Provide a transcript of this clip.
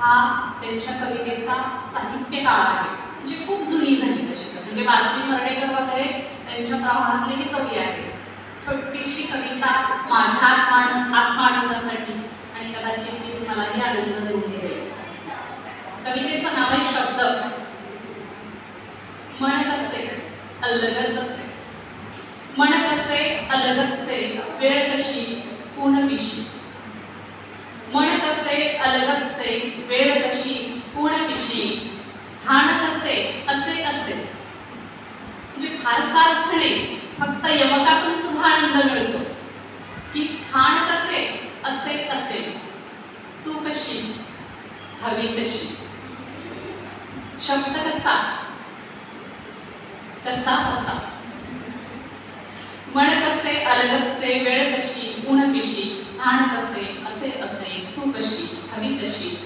हा त्यांच्या कवितेचा साहित्य काळ आहे. म्हणजे खूप जुनी झाली तशी म्हणजे वासी मर्डेकर वगैरे त्यांच्या प्रवाहातले हे कवी आहेत. छोटीशी कविता माझ्या आत्मान आत्मानंदासाठी. आणि कदाचित मी तुम्हालाही आनंद देऊन जाईल कवितेचं नाव आहे शब्द. मन कसे? अलगत असे. मन कसे? अलगत से. वेळ कशी? पूर्ण पिशी कसे अलगत से वेळ कशी पूर्ण पिशी स्थान कसे असे असे. म्हणजे फारसा अर्थ नाही. फक्त यमकातून सुद्धा आनंद मिळतो. की स्थान कसे असे असे. तू कशी? हवी तशी शब्द कसा? कसा कसा मन कसे अलगत से वेळ कशी असे असे तू कशी? हवी तशी.